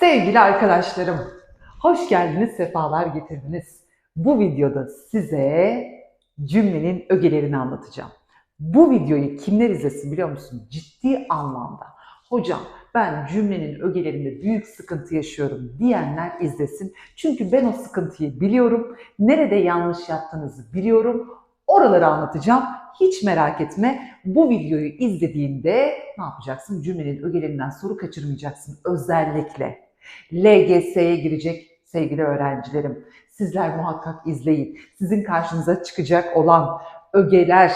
Sevgili arkadaşlarım, hoş geldiniz, sefalar getirdiniz. Bu videoda size cümlenin ögelerini anlatacağım. Bu videoyu kimler izlesin biliyor musun? Ciddi anlamda. Hocam ben cümlenin ögelerinde büyük sıkıntı yaşıyorum diyenler izlesin. Çünkü ben o sıkıntıyı biliyorum. Nerede yanlış yaptığınızı biliyorum. Oraları anlatacağım. Hiç merak etme. Bu videoyu izlediğinde ne yapacaksın? Cümlenin ögelerinden soru kaçırmayacaksın. Özellikle LGS'ye girecek sevgili öğrencilerim. Sizler muhakkak izleyin. Sizin karşınıza çıkacak olan ögeler,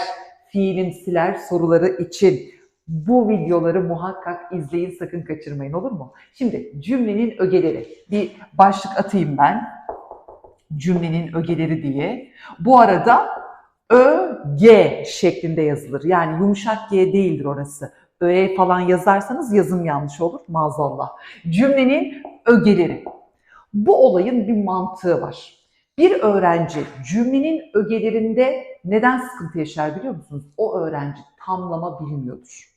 fiilimsiler soruları için bu videoları muhakkak izleyin, sakın kaçırmayın olur mu? Şimdi cümlenin ögeleri. Bir başlık atayım ben. Cümlenin ögeleri diye. Bu arada Ö, G şeklinde yazılır. Yani yumuşak G değildir orası. Ö'ye falan yazarsanız yazım yanlış olur maazallah. Cümlenin ögeleri. Bu olayın bir mantığı var. Bir öğrenci cümlenin ögelerinde neden sıkıntı yaşar biliyor musunuz? O öğrenci tamlama bilmiyordur.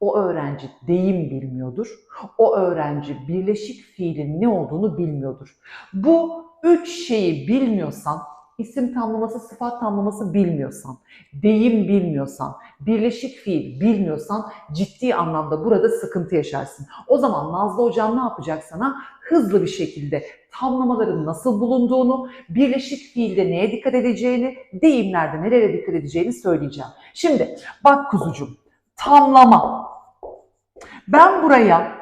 O öğrenci deyim bilmiyordur. O öğrenci birleşik fiilin ne olduğunu bilmiyordur. Bu üç şeyi bilmiyorsan, isim tamlaması, sıfat tamlaması bilmiyorsan, deyim bilmiyorsan, birleşik fiil bilmiyorsan ciddi anlamda burada sıkıntı yaşarsın. O zaman Nazlı Hocam ne yapacak sana? Hızlı bir şekilde tamlamaların nasıl bulunduğunu, birleşik fiilde neye dikkat edeceğini, deyimlerde nelere dikkat edeceğini söyleyeceğim. Şimdi bak kuzucuğum, tamlama. Ben buraya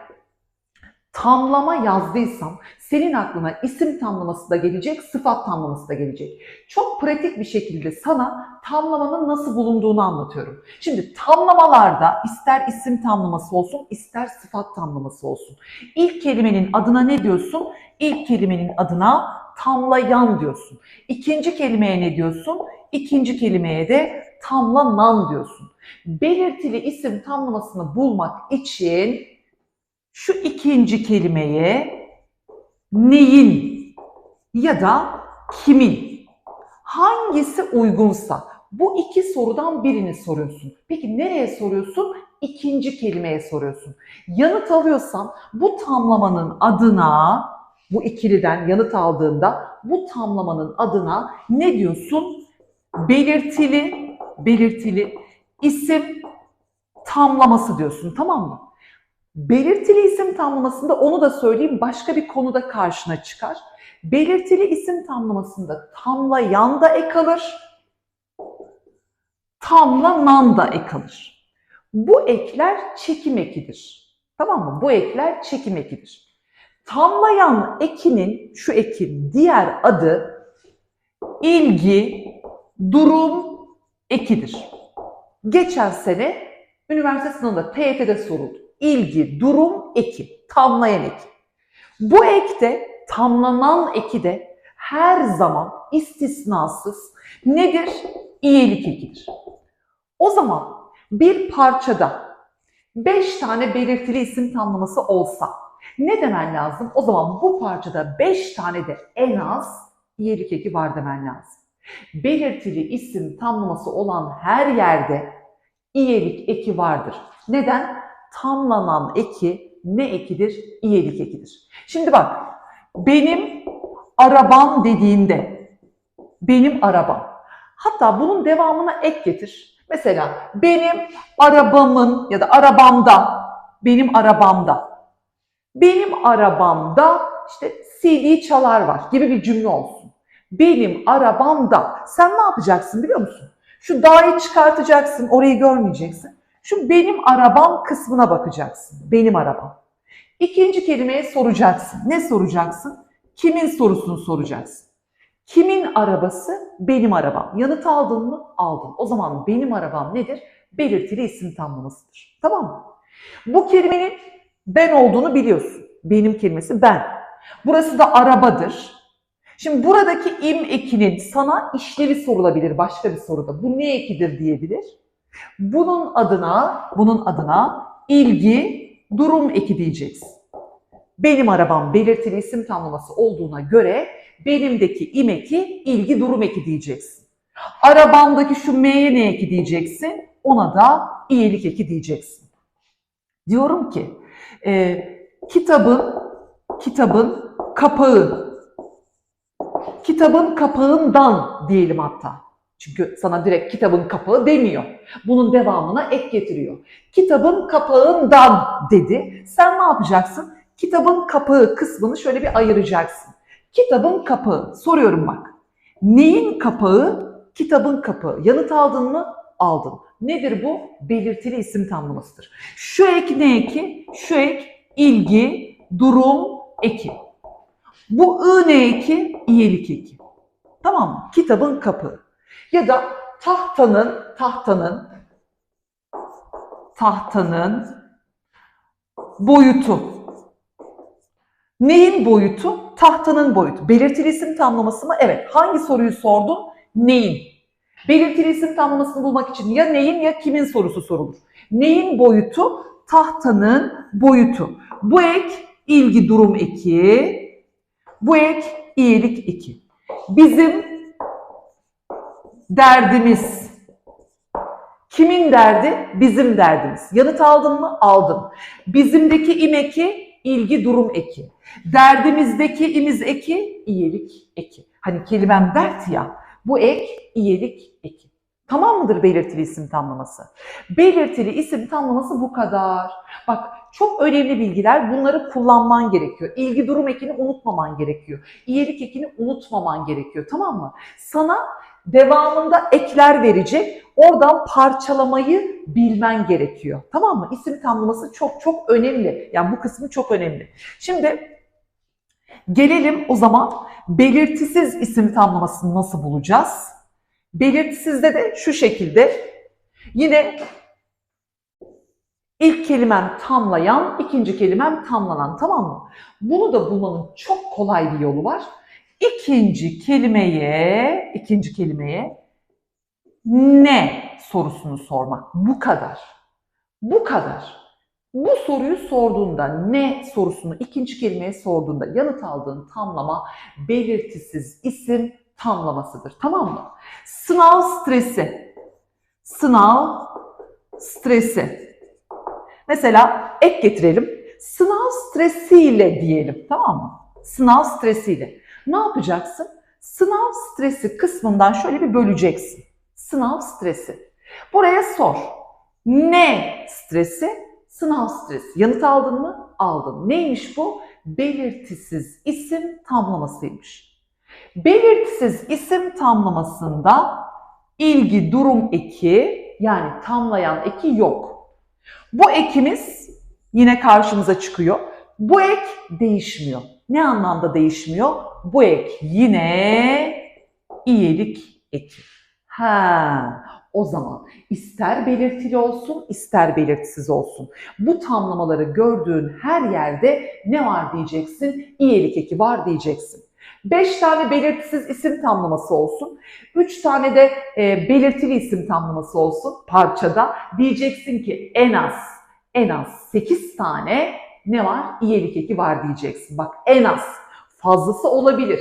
tamlama yazdıysam senin aklına isim tamlaması da gelecek, sıfat tamlaması da gelecek. Çok pratik bir şekilde sana tamlamanın nasıl bulunduğunu anlatıyorum. Şimdi tamlamalarda ister isim tamlaması olsun, ister sıfat tamlaması olsun. İlk kelimenin adına ne diyorsun? İlk kelimenin adına tamlayan diyorsun. İkinci kelimeye ne diyorsun? İkinci kelimeye de tamlanan diyorsun. Belirtili isim tamlamasını bulmak için şu ikinci kelimeye neyin ya da kimin hangisi uygunsa bu iki sorudan birini soruyorsun. Peki nereye soruyorsun? İkinci kelimeye soruyorsun. Yanıt alıyorsan bu tamlamanın adına bu ikiliden yanıt aldığında bu tamlamanın adına ne diyorsun? Belirtili, belirtili isim tamlaması diyorsun tamam mı? Belirtili isim tamlamasında onu da söyleyeyim başka bir konuda karşına çıkar. Belirtili isim tamlamasında tamlayan da ek alır, tamlanan da ek alır. Bu ekler çekim ekidir. Tamam mı? Bu ekler çekim ekidir. Tamlayan ekinin, şu ekin diğer adı ilgi, durum ekidir. Geçen sene üniversite sınavında TYT'de soruldu. İlgi, durum eki, tamlayan eki. Bu ekte, tamlanan eki de her zaman istisnasız nedir? İyilik ekidir. O zaman bir parçada beş tane belirtili isim tamlaması olsa ne demen lazım? O zaman bu parçada beş tane de en az iyilik eki var demen lazım. Belirtili isim tamlaması olan her yerde iyilik eki vardır. Neden? Tamlanan eki ne ekidir? İyilik ekidir. Şimdi bak, benim arabam dediğinde, benim arabam. Hatta bunun devamına ek getir. Mesela benim arabamın ya da arabamda, benim arabamda. Benim arabamda işte CD çalar var gibi bir cümle olsun. Benim arabamda. Sen ne yapacaksın biliyor musun? Şu dağı çıkartacaksın, orayı görmeyeceksin. Şu benim arabam kısmına bakacaksın. Benim arabam. İkinci kelimeye soracaksın. Ne soracaksın? Kimin sorusunu soracaksın. Kimin arabası? Benim arabam. Yanıt aldın mı? Aldın. O zaman benim arabam nedir? Belirtili isim tamlamasıdır. Tamam mı? Bu kelimenin ben olduğunu biliyorsun. Benim kelimesi ben. Burası da arabadır. Şimdi buradaki im ekinin sana işlevi sorulabilir başka bir soruda. Bu ne ekidir diyebilir. Bunun adına, bunun adına ilgi, durum eki diyeceksin. Benim arabam belirtili isim tamlaması olduğuna göre benimdeki im eki, ilgi, durum eki diyeceksin. Arabamdaki şu M'ye ne eki diyeceksin? Ona da iyilik eki diyeceksin. Diyorum ki, e, kitabın kitabın kapağı. Kitabın kapağından diyelim hatta. Çünkü sana direkt kitabın kapağı demiyor. Bunun devamına ek getiriyor. Kitabın kapağından dedi. Sen ne yapacaksın? Kitabın kapağı kısmını şöyle bir ayıracaksın. Kitabın kapağı. Soruyorum bak. Neyin kapağı? Kitabın kapağı. Yanıt aldın mı? Aldın. Nedir bu? Belirtili isim tamlamasıdır. Şu ek ne eki? Şu ek ilgi, durum eki. Bu ı ne eki? İyelik eki. Tamam mı? Kitabın kapağı. Ya da tahtanın, tahtanın, tahtanın boyutu. Neyin boyutu? Tahtanın boyutu. Belirtili isim tamlaması mı? Evet. Hangi soruyu sordun? Neyin? Belirtili isim tamlamasını bulmak için ya neyin ya kimin sorusu sorulur. Neyin boyutu? Tahtanın boyutu. Bu ek ilgi durum eki. Bu ek iyilik eki. Bizim derdimiz. Kimin derdi? Bizim derdimiz. Yanıt aldın mı? Aldın. Bizimdeki im eki ilgi durum eki. Derdimizdeki imiz eki iyilik eki. Hani kelimem dert ya. Bu ek iyilik eki. Tamam mıdır belirtili isim tamlaması? Belirtili isim tamlaması bu kadar. Bak çok önemli bilgiler bunları kullanman gerekiyor. İlgi durum ekini unutmaman gerekiyor. İyilik ekini unutmaman gerekiyor tamam mı? Sana devamında ekler verecek. Oradan parçalamayı bilmen gerekiyor. Tamam mı? İsim tamlaması çok çok önemli. Yani bu kısmı çok önemli. Şimdi gelelim o zaman belirtisiz isim tamlamasını nasıl bulacağız? Belirtisizde de şu şekilde yine ilk kelimem tamlayan, ikinci kelimem tamlanan tamam mı? Bunu da bulmanın çok kolay bir yolu var. İkinci kelimeye, ikinci kelimeye ne sorusunu sormak. Bu kadar. Bu kadar. Bu soruyu sorduğunda ne sorusunu ikinci kelimeye sorduğunda yanıt aldığın tamlama belirtisiz isim tamlamasıdır. Tamam mı? Sınav stresi. Sınav stresi. Mesela ek getirelim. Sınav stresiyle diyelim. Tamam mı? Sınav stresiyle. Ne yapacaksın? Sınav stresi kısmından şöyle bir böleceksin. Sınav stresi. Buraya sor. Ne stresi? Sınav stresi. Yanıt aldın mı? Aldın. Neymiş bu? Belirtisiz isim tamlamasıymış. Belirtisiz isim tamlamasında ilgi durum eki yani tamlayan eki yok. Bu ekimiz yine karşımıza çıkıyor. Bu ek değişmiyor. Ne anlamda değişmiyor? Bu ek yine iyilik eki. Ha, o zaman ister belirtili olsun, ister belirtisiz olsun. Bu tamlamaları gördüğün her yerde ne var diyeceksin? İyilik eki var diyeceksin. 5 tane belirtisiz isim tamlaması olsun. 3 tane de e, belirtili isim tamlaması olsun parçada. Diyeceksin ki en az en az 8 tane ne var? İyilik eki var diyeceksin. Bak en az fazlası olabilir.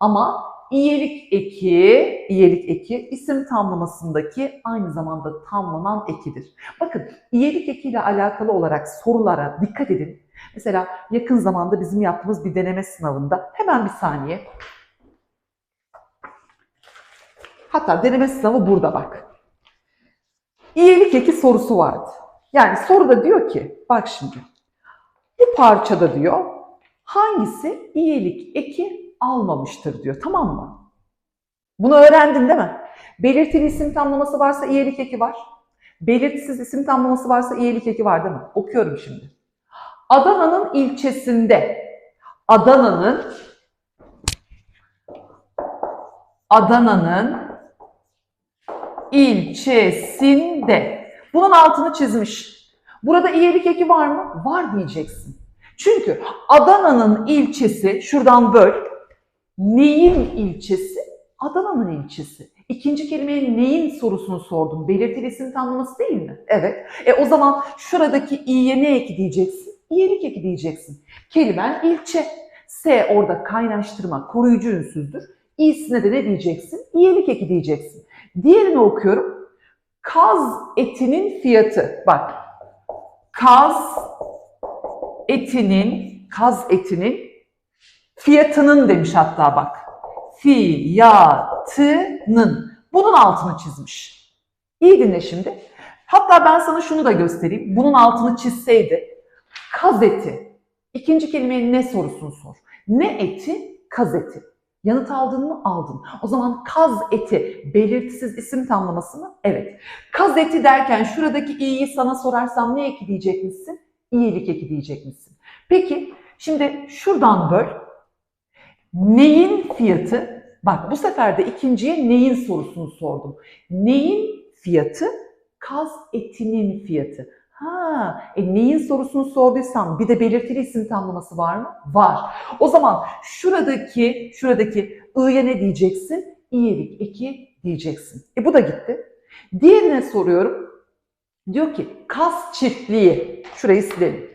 Ama iyilik eki, iyilik eki isim tamlamasındaki aynı zamanda tamlanan ekidir. Bakın iyilik ekiyle alakalı olarak sorulara dikkat edin. Mesela yakın zamanda bizim yaptığımız bir deneme sınavında hemen bir saniye. Hatta deneme sınavı burada bak. İyilik eki sorusu vardı. Yani soruda diyor ki bak şimdi bu parçada diyor hangisi iyilik eki almamıştır diyor tamam mı? Bunu öğrendin değil mi? Belirtili isim tamlaması varsa iyilik eki var. Belirtisiz isim tamlaması varsa iyilik eki var değil mi? Okuyorum şimdi. Adana'nın ilçesinde Adana'nın Adana'nın ilçesinde bunun altını çizmiş. Burada iyilik eki var mı? Var diyeceksin. Çünkü Adana'nın ilçesi, şuradan böl, neyin ilçesi? Adana'nın ilçesi. İkinci kelimeye neyin sorusunu sordum. Belirtili isim tamlaması değil mi? Evet. E o zaman şuradaki i'ye ne eki diyeceksin? İyilik eki diyeceksin. Kelimen ilçe. S orada kaynaştırma, koruyucu ünsüzdür. İ'sine de ne diyeceksin? İyilik eki diyeceksin. Diğerini okuyorum. Kaz etinin fiyatı. Bak. Kaz etinin, kaz etinin Fiyatının demiş hatta bak. Fiyatının. Bunun altını çizmiş. İyi dinle şimdi. Hatta ben sana şunu da göstereyim. Bunun altını çizseydi. Kaz eti. İkinci kelimeye ne sorusunu sor. Ne eti? Kaz eti. Yanıt aldın mı? Aldın. O zaman kaz eti belirtisiz isim tamlaması mı? Evet. Kaz eti derken şuradaki i'yi sana sorarsam ne eki diyecek? İyilik eki diyecek? Peki şimdi şuradan böl. Neyin fiyatı? Bak bu sefer de ikinciye neyin sorusunu sordum. Neyin fiyatı? Kaz etinin fiyatı. Ha, e neyin sorusunu sorduysam bir de belirtili isim tamlaması var mı? Var. O zaman şuradaki şuradaki i'ye ne diyeceksin? İyilik eki diyeceksin. E bu da gitti. Diğerine soruyorum. Diyor ki kas çiftliği. Şurayı silelim.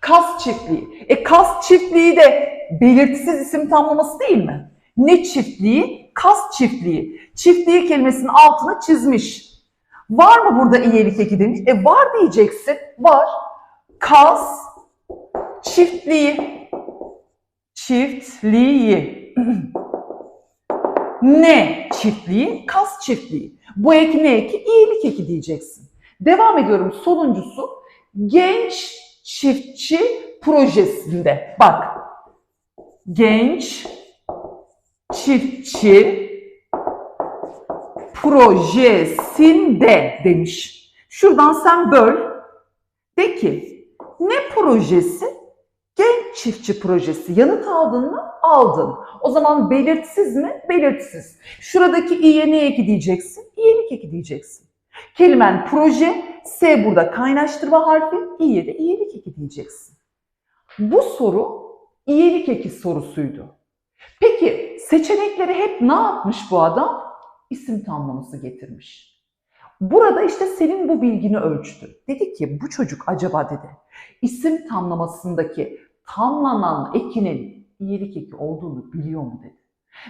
Kas çiftliği. E kas çiftliği de belirtisiz isim tamlaması değil mi? Ne çiftliği? Kas çiftliği. Çiftliği kelimesinin altını çizmiş. Var mı burada iyilik eki demiş? E var diyeceksin. Var. Kas çiftliği. Çiftliği. ne çiftliği? Kas çiftliği. Bu eki ne eki? İyilik eki diyeceksin. Devam ediyorum. Sonuncusu genç çiftçi projesinde. Bak. Genç çiftçi projesinde demiş. Şuradan sen böl. De ki ne projesi? Genç çiftçi projesi. Yanıt aldın mı? Aldın. O zaman belirtsiz mi? Belirtsiz. Şuradaki i'ye ne eki diyeceksin? İyilik eki diyeceksin. Kelimen proje, S burada kaynaştırma harfi, i'ye de iyilik eki diyeceksin. Bu soru iyilik eki sorusuydu. Peki seçenekleri hep ne yapmış bu adam? İsim tamlaması getirmiş. Burada işte senin bu bilgini ölçtü. Dedi ki bu çocuk acaba dedi isim tamlamasındaki tamlanan ekinin iyilik eki olduğunu biliyor mu dedi.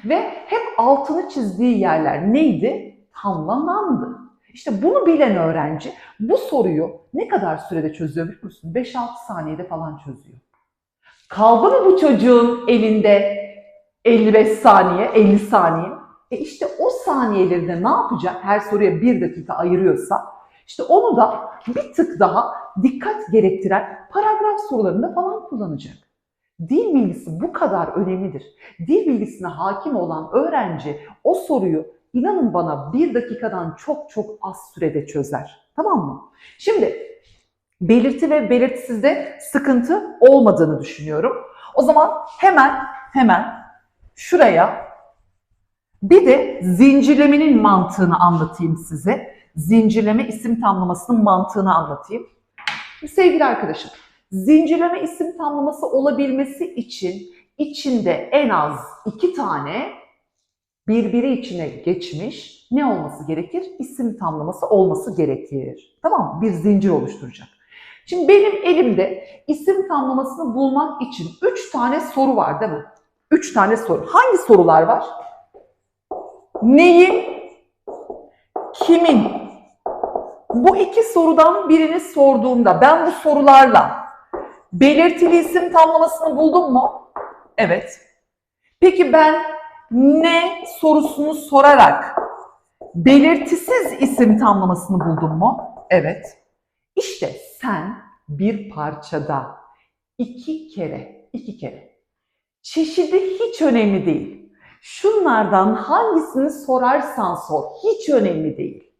Ve hep altını çizdiği yerler neydi? Tamlanandı. İşte bunu bilen öğrenci bu soruyu ne kadar sürede çözüyor biliyor musun? 5-6 saniyede falan çözüyor. Kaldı mı bu çocuğun elinde 55 saniye, 50 saniye? E işte o saniyelerinde ne yapacak? Her soruya bir dakika ayırıyorsa işte onu da bir tık daha dikkat gerektiren paragraf sorularında falan kullanacak. Dil bilgisi bu kadar önemlidir. Dil bilgisine hakim olan öğrenci o soruyu inanın bana bir dakikadan çok çok az sürede çözer. Tamam mı? Şimdi belirti ve belirtisizde sıkıntı olmadığını düşünüyorum. O zaman hemen hemen şuraya bir de zincirlemenin mantığını anlatayım size. Zincirleme isim tamlamasının mantığını anlatayım. Sevgili arkadaşım, zincirleme isim tamlaması olabilmesi için içinde en az iki tane birbiri içine geçmiş ne olması gerekir? İsim tamlaması olması gerekir. Tamam mı? Bir zincir oluşturacak. Şimdi benim elimde isim tamlamasını bulmak için üç tane soru var değil mi? Üç tane soru. Hangi sorular var? Neyin? Kimin? Bu iki sorudan birini sorduğumda ben bu sorularla belirtili isim tamlamasını buldum mu? Evet. Peki ben ne sorusunu sorarak belirtisiz isim tamlamasını buldum mu? Evet. İşte sen bir parçada iki kere, iki kere çeşidi hiç önemli değil. Şunlardan hangisini sorarsan sor, hiç önemli değil.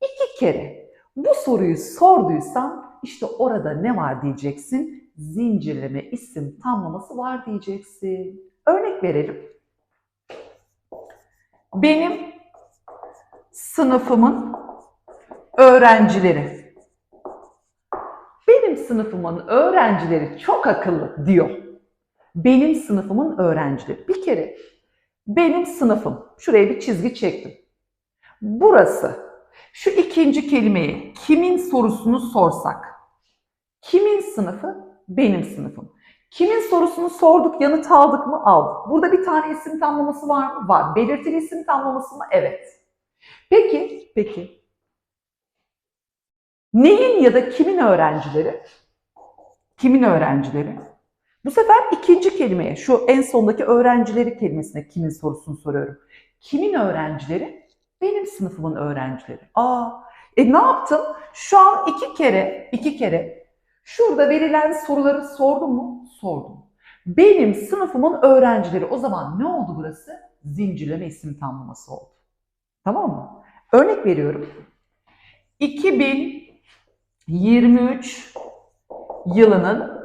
İki kere bu soruyu sorduysan işte orada ne var diyeceksin? Zincirleme isim tamlaması var diyeceksin. Örnek verelim. Benim sınıfımın öğrencileri. Benim sınıfımın öğrencileri çok akıllı diyor. Benim sınıfımın öğrencileri. Bir kere benim sınıfım. Şuraya bir çizgi çektim. Burası. Şu ikinci kelimeyi kimin sorusunu sorsak. Kimin sınıfı? Benim sınıfım. Kimin sorusunu sorduk, yanıt aldık mı? Aldık. Burada bir tane isim tamlaması var mı? Var. Belirtili isim tamlaması mı? Evet. Peki, peki. Neyin ya da kimin öğrencileri? Kimin öğrencileri? Bu sefer ikinci kelimeye, şu en sondaki öğrencileri kelimesine kimin sorusunu soruyorum. Kimin öğrencileri? Benim sınıfımın öğrencileri. Aa, e ne yaptım? Şu an iki kere, iki kere şurada verilen soruları sordum mu? Sordum. Benim sınıfımın öğrencileri. O zaman ne oldu burası? Zincirleme isim tamlaması oldu. Tamam mı? Örnek veriyorum. 2023 yılının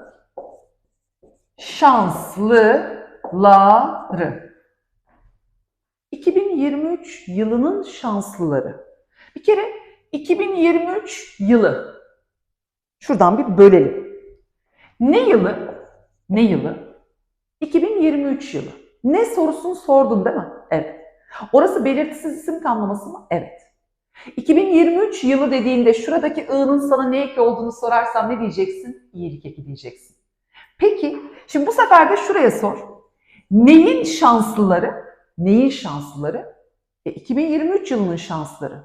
şanslıları. 2023 yılının şanslıları. Bir kere 2023 yılı. Şuradan bir bölelim. Ne yılı? Ne yılı? 2023 yılı. Ne sorusunu sordun değil mi? Evet. Orası belirtisiz isim tamlaması mı? Evet. 2023 yılı dediğinde şuradaki i'nın sana ne eki olduğunu sorarsam ne diyeceksin? İyilik eki diyeceksin. Peki, şimdi bu sefer de şuraya sor. Neyin şanslıları? Neyin şanslıları? E, 2023 yılının şansları.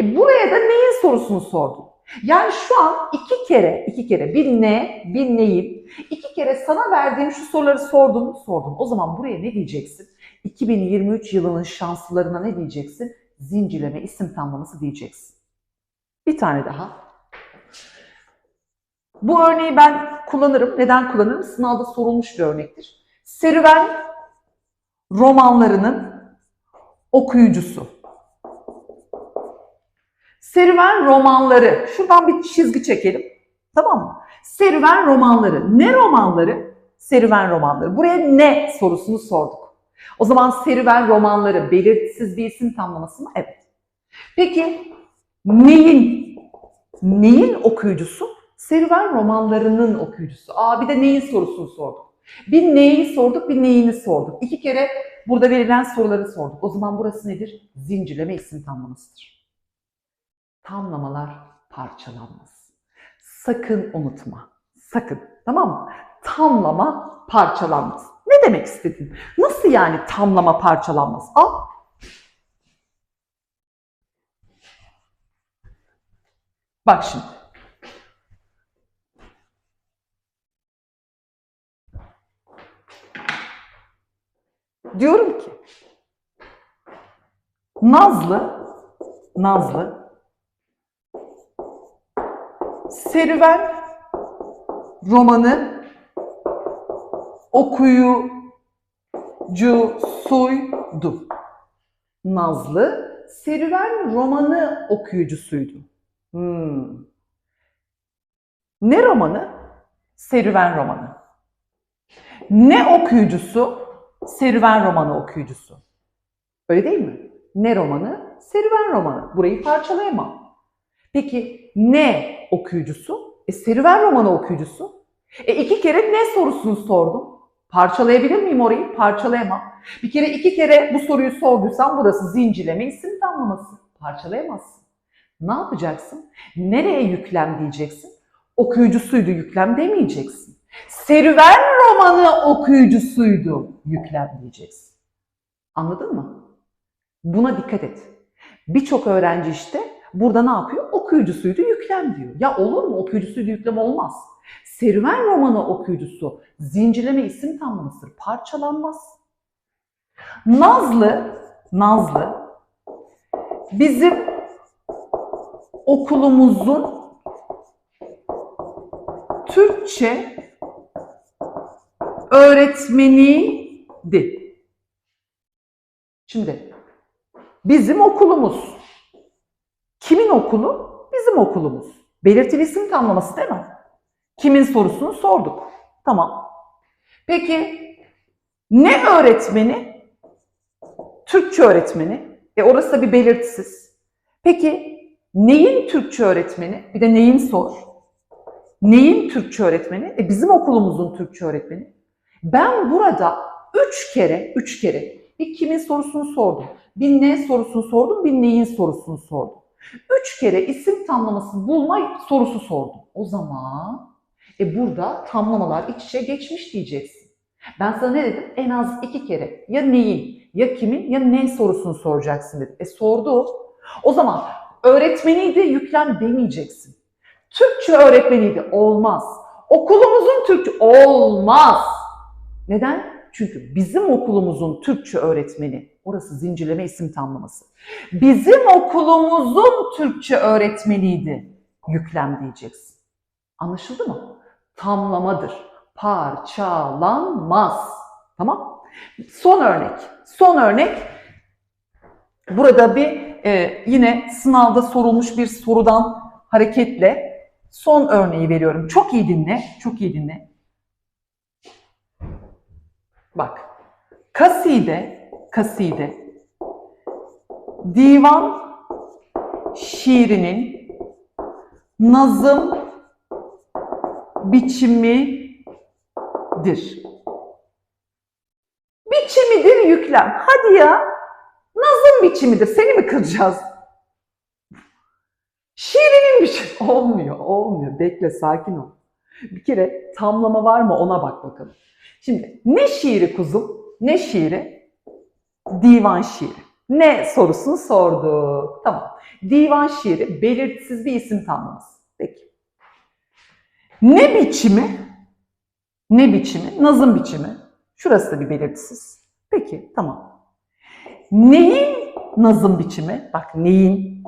E, buraya da neyin sorusunu sordum. Yani şu an iki kere, iki kere bir ne, bir neyin, iki kere sana verdiğim şu soruları sordum, sordum. O zaman buraya ne diyeceksin? 2023 yılının şanslılarına ne diyeceksin? Zincirleme isim tamlaması diyeceksin. Bir tane daha. Bu örneği ben kullanırım. Neden kullanırım? Sınavda sorulmuş bir örnektir. Serüven romanlarının okuyucusu. Serüven romanları. Şuradan bir çizgi çekelim. Tamam mı? Serüven romanları. Ne romanları? Serüven romanları. Buraya ne sorusunu sorduk. O zaman serüven romanları belirtisiz bir isim tamlaması mı? Evet. Peki neyin? Neyin okuyucusu? Serüven romanlarının okuyucusu. Aa bir de neyin sorusunu sorduk. Bir neyi sorduk, bir neyini sorduk. İki kere burada verilen soruları sorduk. O zaman burası nedir? Zincirleme isim tamlamasıdır. Tamlamalar parçalanmaz. Sakın unutma. Sakın. Tamam mı? Tamlama parçalanmaz. Ne demek istedin? Nasıl yani tamlama parçalanmaz? Al. Bak şimdi. Diyorum ki Nazlı Nazlı serüven romanı okuyucusuydu. Nazlı serüven romanı okuyucusuydu. Hmm. Ne romanı? Serüven romanı. Ne okuyucusu? Serüven romanı okuyucusu. Öyle değil mi? Ne romanı? Serüven romanı. Burayı parçalayamam. Peki ne okuyucusu? E, serüven romanı okuyucusu. E iki kere ne sorusunu sordum. Parçalayabilir miyim orayı? Parçalayamam. Bir kere iki kere bu soruyu sorduysam burası zincirleme isim tamlaması. Parçalayamazsın. Ne yapacaksın? Nereye yüklem diyeceksin? Okuyucusuydu yüklem demeyeceksin. Serüven romanı okuyucusuydu yüklem diyeceksin. Anladın mı? Buna dikkat et. Birçok öğrenci işte burada ne yapıyor? Okuyucusuydu yüklem diyor. Ya olur mu? Okuyucusuydu yüklem olmaz. Serüven romanı okuyucusu zincirleme isim tamlamasıdır. Parçalanmaz. Nazlı, Nazlı bizim okulumuzun Türkçe öğretmeniydi. Şimdi bizim okulumuz. Kimin okulu? Bizim okulumuz. Belirtili isim tamlaması değil mi? Kimin sorusunu sorduk. Tamam. Peki ne öğretmeni? Türkçe öğretmeni. E orası da bir belirtisiz. Peki neyin Türkçe öğretmeni? Bir de neyin sor. Neyin Türkçe öğretmeni? E bizim okulumuzun Türkçe öğretmeni. Ben burada üç kere, üç kere bir kimin sorusunu sordum. Bir ne sorusunu sordum, bir neyin sorusunu sordum. Üç kere isim tamlamasını bulma sorusu sordum. O zaman e burada tamlamalar iç içe geçmiş diyeceksin. Ben sana ne dedim? En az iki kere ya neyin, ya kimin, ya ne sorusunu soracaksın dedim. E sordu. O zaman öğretmeniydi yüklem demeyeceksin. Türkçe öğretmeniydi olmaz. Okulumuzun Türkçe olmaz. Neden? Çünkü bizim okulumuzun Türkçe öğretmeni, orası zincirleme isim tamlaması. Bizim okulumuzun Türkçe öğretmeniydi. Yüklem diyeceksin. Anlaşıldı mı? Tamlamadır. Parçalanmaz. Tamam? Son örnek. Son örnek. Burada bir e, yine sınavda sorulmuş bir sorudan hareketle son örneği veriyorum. Çok iyi dinle. Çok iyi dinle. Bak. Kaside, kaside divan şiirinin nazım biçimidir. Biçimidir yüklem. Hadi ya. Nazım biçimidir. Seni mi kıracağız? Şiirinin biçimi. Olmuyor, olmuyor. Bekle, sakin ol. Bir kere tamlama var mı ona bak bakalım. Şimdi ne şiiri kuzum? Ne şiiri? Divan şiiri. Ne sorusunu sorduk. Tamam. Divan şiiri belirtisiz bir isim tamlaması. Peki. Ne biçimi? Ne biçimi? Nazım biçimi. Şurası da bir belirtisiz. Peki, tamam. Neyin nazım biçimi? Bak neyin?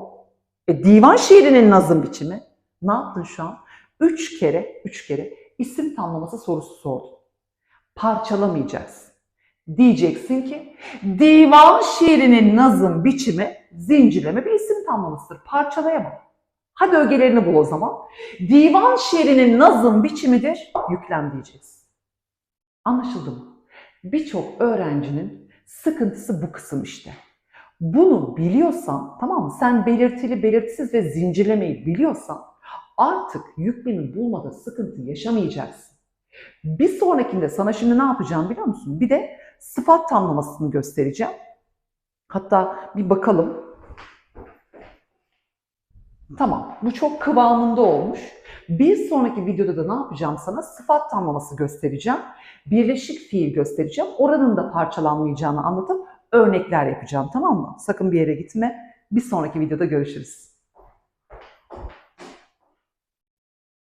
E, divan şiirinin nazım biçimi. Ne yaptın şu an? Üç kere, üç kere isim tamlaması sorusu sordun. Parçalamayacaksın. Diyeceksin ki divan şiirinin nazım biçimi zincirleme bir isim tamlamasıdır. Parçalayamam. Hadi ögelerini bul o zaman. Divan şiirinin nazım biçimidir, yüklem diyeceksin. Anlaşıldı mı? Birçok öğrencinin sıkıntısı bu kısım işte. Bunu biliyorsan, tamam mı? Sen belirtili, belirtisiz ve zincirlemeyi biliyorsan artık yüklemi bulmada sıkıntı yaşamayacaksın. Bir sonrakinde sana şimdi ne yapacağım biliyor musun? Bir de sıfat tamlamasını göstereceğim. Hatta bir bakalım. Tamam, bu çok kıvamında olmuş. Bir sonraki videoda da ne yapacağım sana? Sıfat tamlaması göstereceğim. Birleşik fiil göstereceğim. Oranın da parçalanmayacağını anlatıp örnekler yapacağım tamam mı? Sakın bir yere gitme. Bir sonraki videoda görüşürüz.